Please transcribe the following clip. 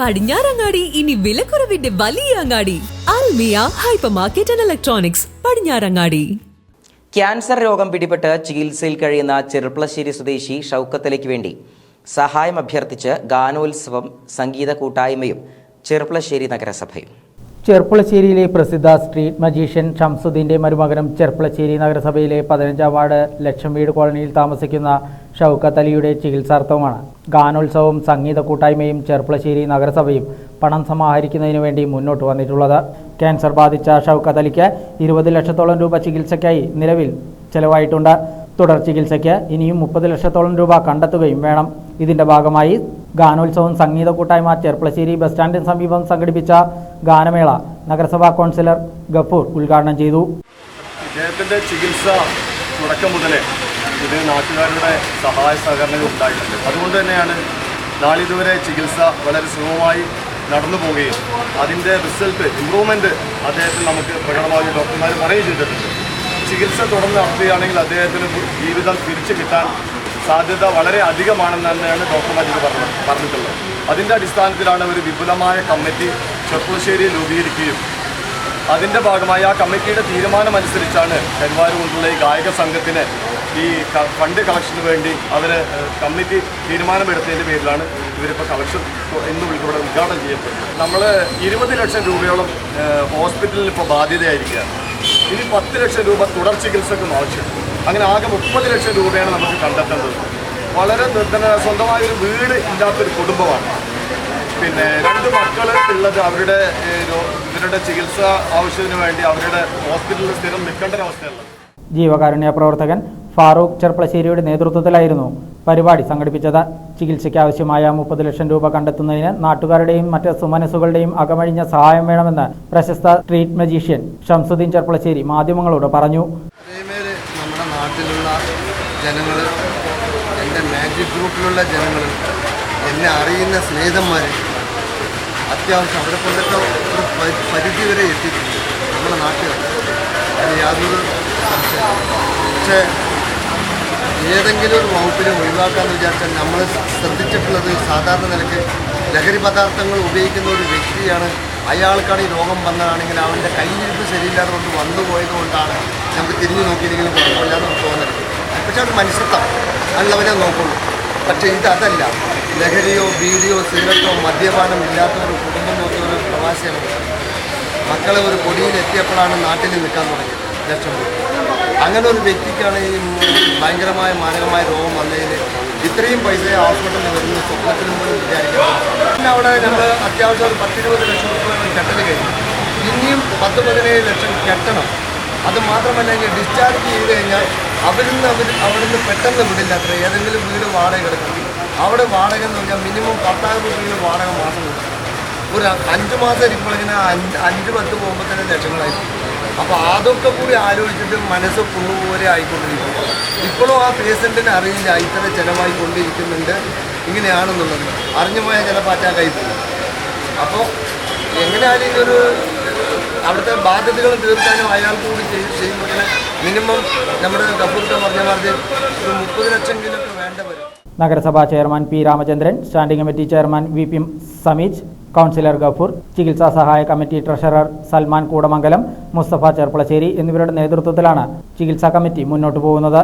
പടിഞ്ഞാറങ്ങാടി ഇനി വിലക്കുറവിന്റെ വലിയ അങ്ങാടി. Almiya hyper market and electronics Padinjarangadi. Cancer രോഗം പിടിപെട്ട് ചികിത്സയിൽ കഴിയുന്ന ചെറുപ്പളശ്ശേരി സ്വദേശി ഷൗക്കത്തലയ്ക്ക് വേണ്ടി സഹായം അഭ്യർത്ഥിച്ച് ഗാനോത്സവം സംഗീത കൂട്ടായ്മയും ചെറുപ്പളശ്ശേരി നഗരസഭയും. ചെർപ്പുളശ്ശേരിയിലെ പ്രസിദ്ധ സ്ട്രീറ്റ് മജീഷ്യൻ ഷംസുദ്ദീന്റെ മരുമകനും ചെർപ്പുളശ്ശേരി നഗരസഭയിലെ പതിനഞ്ചാം വാർഡ് ലക്ഷം വീട് കോളനിയിൽ താമസിക്കുന്ന ഷൗക്കത്ത് അലിയുടെ ചികിത്സാർത്ഥവുമാണ്. ഗാനോത്സവവും സംഗീത കൂട്ടായ്മയും ചെർപ്പുളശ്ശേരി നഗരസഭയും പണം സമാഹരിക്കുന്നതിനു വേണ്ടി മുന്നോട്ട് വന്നിട്ടുള്ളത്. ക്യാൻസർ ബാധിച്ച ഷൗക്കത്ത് അലിക്ക് ഇരുപത് ലക്ഷത്തോളം രൂപ ചികിത്സയ്ക്കായി നിലവിൽ ചെലവായിട്ടുണ്ട്. തുടർ ചികിത്സയ്ക്ക് ഇനിയും മുപ്പത് ലക്ഷത്തോളം രൂപ കണ്ടെത്തുകയും വേണം. ഇതിന്റെ ഭാഗമായി ഗാനോത്സവം സംഗീത കൂട്ടായ്മ ചെർപ്പളശ്ശേരി ബസ് സ്റ്റാൻഡിന് സമീപം സംഘടിപ്പിച്ച ഗാനമേള നഗരസഭാ കൗൺസിലർ ഗഫൂർ ഉദ്ഘാടനം ചെയ്തു. ഇദ്ദേഹത്തിന്റെ ചികിത്സ തുടക്കം മുതലേ ഇത് നാട്ടുകാരുടെ സഹായ സഹകരണങ്ങൾ ഉണ്ടായിട്ടുണ്ട്. അതുകൊണ്ട് തന്നെയാണ് നാളിതുവരെ ചികിത്സ വളരെ സുഗമമായി നടന്നു പോവുകയും അതിന്റെ റിസൾട്ട് ഇമ്പ്രൂവ്മെന്റ് അദ്ദേഹത്തിന് നമുക്ക് പ്രകടമായി ഡോക്ടർമാർ പറയുകയും ചെയ്തിട്ടുണ്ട്. ചികിത്സ തുടർന്ന് നടത്തുകയാണെങ്കിൽ അദ്ദേഹത്തിന് ജീവിതം തിരിച്ചു കിട്ടാൻ സാധ്യത വളരെ അധികമാണെന്ന് തന്നെയാണ് ഡോക്ടർമാർ ഇത് പറഞ്ഞത് പറഞ്ഞിട്ടുള്ളത്. അതിന്റെ അടിസ്ഥാനത്തിലാണ് ഒരു വിപുലമായ കമ്മിറ്റി ചെറുപ്പുളശ്ശേരിയിൽ രൂപീകരിക്കുകയും അതിന്റെ ഭാഗമായി ആ കമ്മിറ്റിയുടെ തീരുമാനമനുസരിച്ചാണ് അനുസരിച്ചാണ് കരുവാര കൊണ്ടുള്ള ഈ ഗായക സംഘത്തിന് ഈ ഫണ്ട് കളക്ഷന് വേണ്ടി അവർ കമ്മിറ്റി തീരുമാനമെടുത്തതിന്റെ പേരിലാണ് ഇവരിപ്പോൾ കളക്ഷൻ ഇന്ന് ഇവിടെ ഉദ്ഘാടനം ചെയ്യപ്പെടുന്നത്. നമ്മൾ ഇരുപത് ലക്ഷം രൂപയോളം ഹോസ്പിറ്റലിൽ ഇപ്പോൾ ബാധ്യതയായിരിക്കുകയാണ്. ഇനി പത്ത് ലക്ഷം രൂപ തുടർ ചികിത്സക്കും ആവശ്യം. അങ്ങനെ ആകെ മുപ്പത് ലക്ഷം രൂപയാണ് നമുക്ക് കണ്ടെത്തേണ്ടത്. വളരെ നിർദ്ധന സ്വന്തമായ ഒരു വീട് ഇല്ലാത്തൊരു കുടുംബമാണ്. പിന്നെ രണ്ട് മക്കൾ ഉള്ളത് അവരുടെ ഇവരുടെ ചികിത്സ ആവശ്യത്തിന് വേണ്ടി അവരുടെ ഹോസ്പിറ്റലിൽ സ്ഥിരം നിൽക്കേണ്ട ഒരു അവസ്ഥയുള്ളത് ജീവകാരുണ്യ പ്രവർത്തകൻ ഫാറൂഖ് ചെർപ്പളശ്ശേരിയുടെ നേതൃത്വത്തിലായിരുന്നു പരിപാടി സംഘടിപ്പിച്ചത്. ചികിത്സയ്ക്ക് ആവശ്യമായ മുപ്പത് ലക്ഷം രൂപ കണ്ടെത്തുന്നതിന് നാട്ടുകാരുടെയും മറ്റ് സുമനസുകളുടെയും അകമഴിഞ്ഞ സഹായം വേണമെന്ന് പ്രശസ്ത സ്ട്രീറ്റ് മജീഷ്യൻ ഷംസുദ്ദീൻ ചെർപ്പളശ്ശേരി മാധ്യമങ്ങളോട് പറഞ്ഞു. നമ്മുടെ നാട്ടിലുള്ള ജനങ്ങൾ എന്റെ മാജിക് ഗ്രൂപ്പിലുള്ള ജനങ്ങൾ എന്നെ അറിയുന്ന സ്നേഹിതന്മാർ അത്യാവശ്യം അവരെ കൊണ്ടൊക്കെ ഒരു പരി- പരിധി വരെ എത്തിയിട്ടുണ്ട് നമ്മുടെ നാട്ടുകാർ അതിന് യാതൊരു പക്ഷേ ഏതെങ്കിലും ഒരു വകുപ്പിനെ ഒഴിവാക്കാമെന്ന് വിചാരിച്ചാൽ നമ്മൾ ശ്രദ്ധിച്ചിട്ടുള്ളത് സാധാരണ നിലയ്ക്ക് ലഹരി പദാർത്ഥങ്ങൾ ഉപയോഗിക്കുന്ന ഒരു വ്യക്തിയാണ്. അയാൾക്കാണ് ഈ രോഗം വന്നതാണെങ്കിൽ അവന്റെ കയ്യിരിപ്പ് ശരിയില്ലാതെ കൊണ്ട് വന്നു പോയത് കൊണ്ടാണ് നമുക്ക് തിരിഞ്ഞു നോക്കിയില്ലെങ്കിലും കുഴപ്പമില്ലാതെ നമുക്ക് തോന്നരുത് പക്ഷേ അത് മനുഷ്യത്വം. അവനെ നോക്കുള്ളൂ. പക്ഷേ ഇതല്ല ലഹരിയോ ബീഡിയോ സിഗരറ്റോ മദ്യപാനം ഇല്ലാത്ത ഒരു കുടുംബം നോക്കിയ ഒരു പ്രവാസിയാണ്. മക്കളെ ഒരു പൊടിയിൽ എത്തിയപ്പോഴാണ് നാട്ടിൽ നിൽക്കാൻ തുടങ്ങിയത് ലക്ഷം അങ്ങനെ ഒരു വ്യക്തിക്കാണ് ഈ ഭയങ്കരമായ മാരകമായ രോഗം വന്നതിന് ഇത്രയും പൈസ ഹോസ്പിറ്റലിൽ വരുന്ന സ്വപ്നത്തിനും പോലും വിചാരിക്കുന്നത് പിന്നെ അവിടെ നമ്മൾ അത്യാവശ്യം ഒരു പത്തിരുപത് ലക്ഷം രൂപ കെട്ടൽ കഴിഞ്ഞു. ഇനിയും പത്ത് പതിനേഴ് ലക്ഷം കെട്ടണം. അത് മാത്രമല്ല ഡിസ്ചാർജ് ചെയ്ത് കഴിഞ്ഞാൽ അവരിന്ന് അവർ അവിടുന്ന് പെട്ടെന്ന് വിടില്ല അത്ര. ഏതെങ്കിലും വീട് വാടക എടുക്കണം. അവിടെ വാടക എന്ന് പറഞ്ഞാൽ മിനിമം പത്തായിരം രൂപയിൽ വാടക മാസം ഒരു അഞ്ച് മാസം ഇരിക്കുമ്പോഴിങ്ങനെ അഞ്ച് അഞ്ച് പത്ത് പോകുമ്പോൾ തന്നെ ലക്ഷങ്ങളായി അപ്പോൾ അതൊക്കെ കൂടി ആലോചിച്ചിട്ട് മനസ്സ് പുണ്ണുപോലെ ആയിക്കൊണ്ടിരിക്കും ഇപ്പോഴും ആ പേഷ്യന്റിന് അറിയില്ല ഇത്ര ചിലവായി കൊണ്ടിരിക്കുന്നുണ്ട് ഇങ്ങനെയാണെന്നുള്ളത്. അറിഞ്ഞു പോയാൽ ചിലപ്പോൾ അറ്റാക്കായി പോകും. അപ്പോൾ എങ്ങനെയാലും ഇതൊരു അവിടുത്തെ ബാധ്യതകൾ തീർക്കാനും അയാൾക്ക് കൂടി ചെയ്- ചെയ്യുമ്പോൾ മിനിമം നമ്മുടെ നഗരസഭാ chairman P Ramachandran standing committee chairman V P Sameej councillor Gafoor ചികിത്സാ സഹായ കമ്മിറ്റി ട്രഷറർ സൽമാൻ കൂടമംഗലം മുസ്തഫ ചെർപ്പളശ്ശേരി എന്നിവരുടെ നേതൃത്വത്തിലാണ് ചികിത്സാ കമ്മിറ്റി മുന്നോട്ട് പോകുന്നത്.